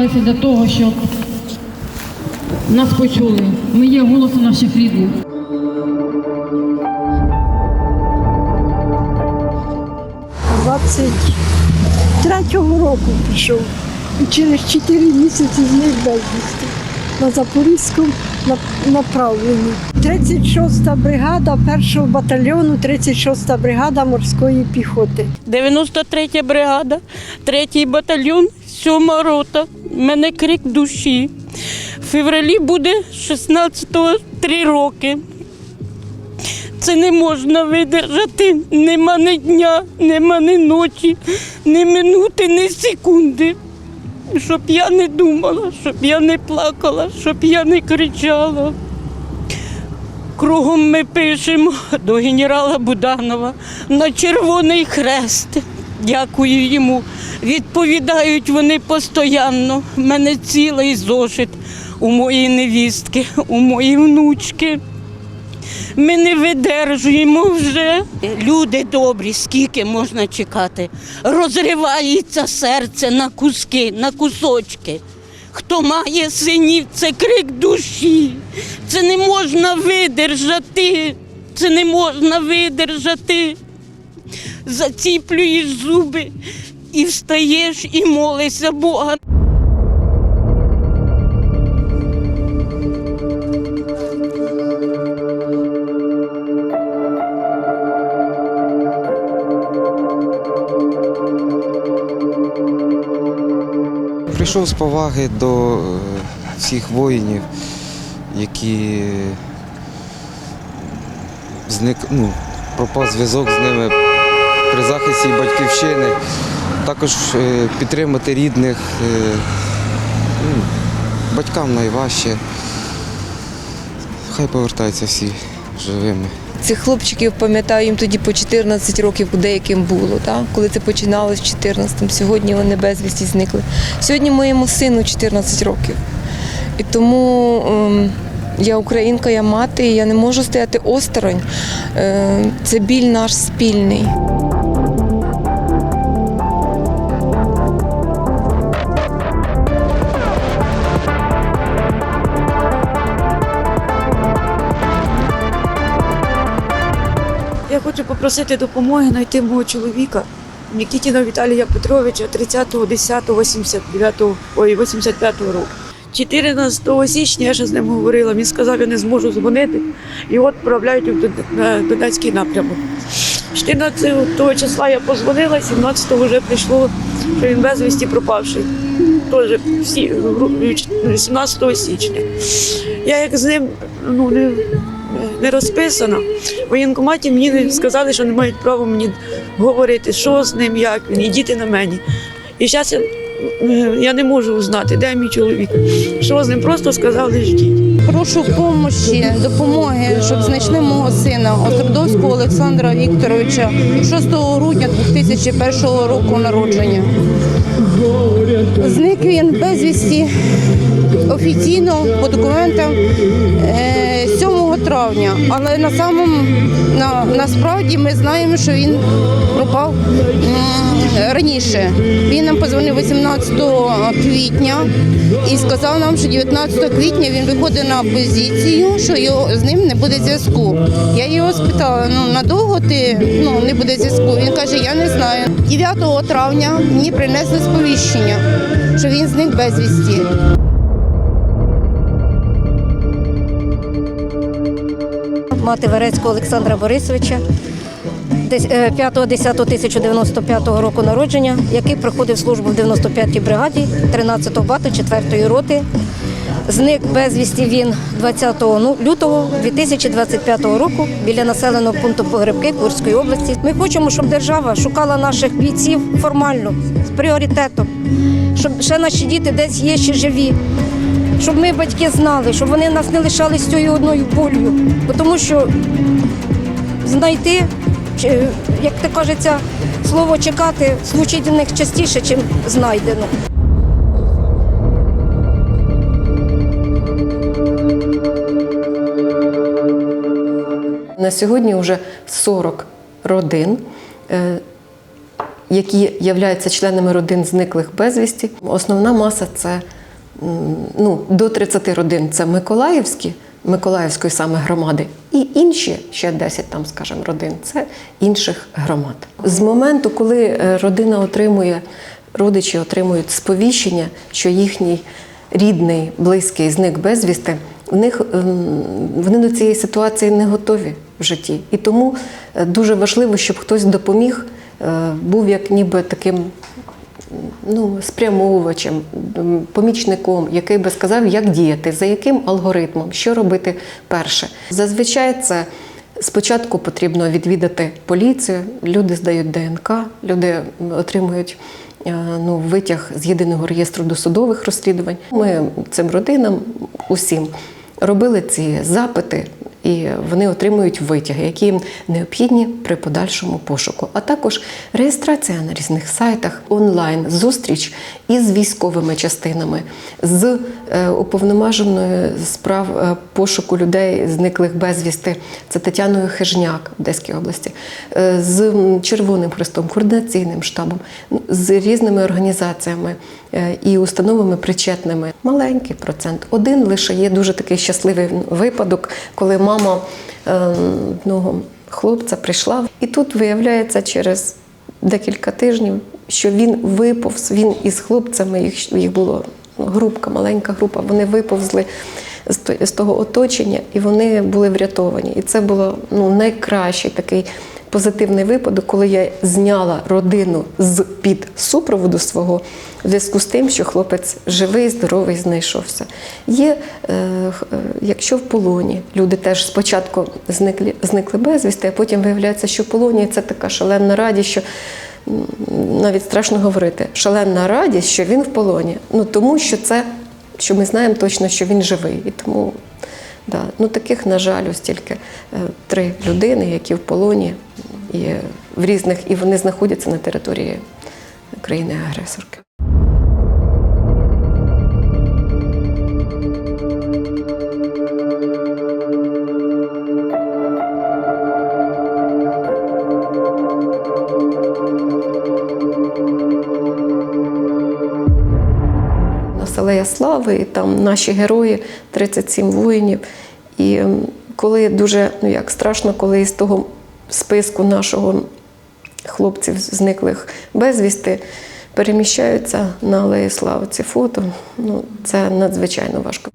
Зібралися для того, щоб нас почули. Ми є голосом наших рідних. 23-го року пішов. І через 4 місяці зник безвісти на Запорізькому нап- направленні. 36-та бригада 1-го батальйону, 36-та бригада морської піхоти. 93 бригада, 3-й батальйон, 7 рота. У мене крик душі. В февралі буде 16-го 3 роки. Це не можна видержати. Нема ні дня, нема ні ночі, ні минути, ні секунди. Щоб я не думала, щоб я не плакала, щоб я не кричала. Кругом ми пишемо до генерала Буданова на Червоний Хрест. Дякую йому. Відповідають вони постійно. У мене цілий зошит у моєї невістки, у моєї внучки. Ми не видержуємо вже. Люди добрі, скільки можна чекати. Розривається серце на куски, на кусочки. Хто має синів, це крик душі. Це не можна видержати. Це не можна видержати. Заціплюєш зуби і встаєш і молишся Бога. Прийшов з поваги до е, всіх воїнів, які зник, ну, пропав зв'язок з ними при захисті батьківщини. Також е, підтримати рідних. е, ну, Батькам найважче. Хай повертаються всі живими. Цих хлопчиків пам'ятаю їм тоді по 14 років, деяким було, так? коли це починалось в 14-му. Сьогодні вони безвісті зникли. Сьогодні моєму сину 14 років. І тому ем, я українка, я мати, і я не можу стояти осторонь. Е, це біль наш спільний. Я хочу попросити допомоги знайти мого чоловіка Нікітіна Віталія Петровича 30.10.89 ой, 85 року. 14 січня я ще з ним говорила. Він сказав, я не зможу дзвонити. Його відправляють в Дон- Донецький напрямок. 14 числа я позвонила, 17-го вже прийшло, що він безвісті пропавший. Теж всі гру- 18 січня. Я як з ним ну, не, не розписана. В воєнкоматі мені сказали, що не мають права мені говорити, що з ним, як він, і діти на мені. І зараз я, я не можу узнати, де мій чоловік. Що з ним, просто сказали, ждіть. Прошу помощі, допомоги, щоб знайшли мого сина Отрудовського Олександра Вікторовича 6 грудня 2001 року народження. Зник він безвісті офіційно по документам е, 7 травня, але на самому на, насправді ми знаємо, що він пропав раніше. Він нам позвонив 18 квітня і сказав нам, що 19 квітня він виходить на позицію, що його з ним не буде зв'язку. Я його спитала: ну надовго ти ну не буде зв'язку? Він каже, я не знаю. 9 травня мені принесли сповіщення, що він зник безвісті. Мати Верецького Олександра Борисовича, десь, е, 5.10.1095 року народження, який проходив службу в 95-й бригаді 13-го бату 4-ї роти. Зник безвісті він 20 ну, лютого 2025 року біля населеного пункту Погребки Курської області. Ми хочемо, щоб держава шукала наших бійців формально, з пріоритетом, щоб ще наші діти десь є ще живі щоб ми, батьки, знали, щоб вони нас не лишали з цією одною болью. Тому що знайти, як то кажеться, слово чекати звучить у них частіше, ніж знайдено. На сьогодні вже 40 родин е, які являються членами родин зниклих безвісті. Основна маса це ну, до 30 родин це Миколаївські, Миколаївської саме громади, і інші ще 10 там, скажімо, родин це інших громад. З моменту, коли е, родина отримує, родичі отримують сповіщення, що їхній рідний, близький зник безвісти, в них ем, вони до цієї ситуації не готові в житті. І тому е, дуже важливо, щоб хтось допоміг, е, був як ніби таким ну, спрямовувачем, помічником, який би сказав, як діяти, за яким алгоритмом, що робити перше. Зазвичай це спочатку потрібно відвідати поліцію, люди здають ДНК, люди отримують. е, Ну, витяг з єдиного реєстру досудових розслідувань. Ми цим родинам усім робили ці запити, і вони отримують витяги, які їм необхідні при подальшому пошуку. А також реєстрація на різних сайтах, онлайн, зустріч із військовими частинами, з е, уповноваженою справ е, пошуку людей, зниклих безвісти. Це Тетяною Хижняк в Одеській області, е, з Червоним Хрестом, координаційним штабом, ну, з різними організаціями і установами причетними. Маленький процент. Один лише є дуже такий щасливий випадок, коли мама е, одного хлопця прийшла, і тут виявляється через декілька тижнів, що він виповз, він із хлопцями, їх, їх було ну, групка, маленька група, вони виповзли з того оточення, і вони були врятовані. І це було ну, найкращий такий позитивний випадок, коли я зняла родину з під супроводу свого в зв'язку з тим, що хлопець живий, здоровий, знайшовся. Є, е, е, якщо в полоні люди теж спочатку зникли, зникли безвісти, а потім виявляється, що в полоні це така шаленна радість, що навіть страшно говорити. Шаленна радість, що він в полоні. Ну тому що це, що ми знаємо точно, що він живий. І тому да. ну, таких, на жаль, ось тільки е, три людини, які в полоні і в різних, і вони знаходяться на території країни-агресорки. Слави, і там наші герої, 37 воїнів. І коли дуже ну як страшно, коли із того списку нашого хлопців зниклих безвісти переміщаються на Алеї Слави ці фото, ну це надзвичайно важко.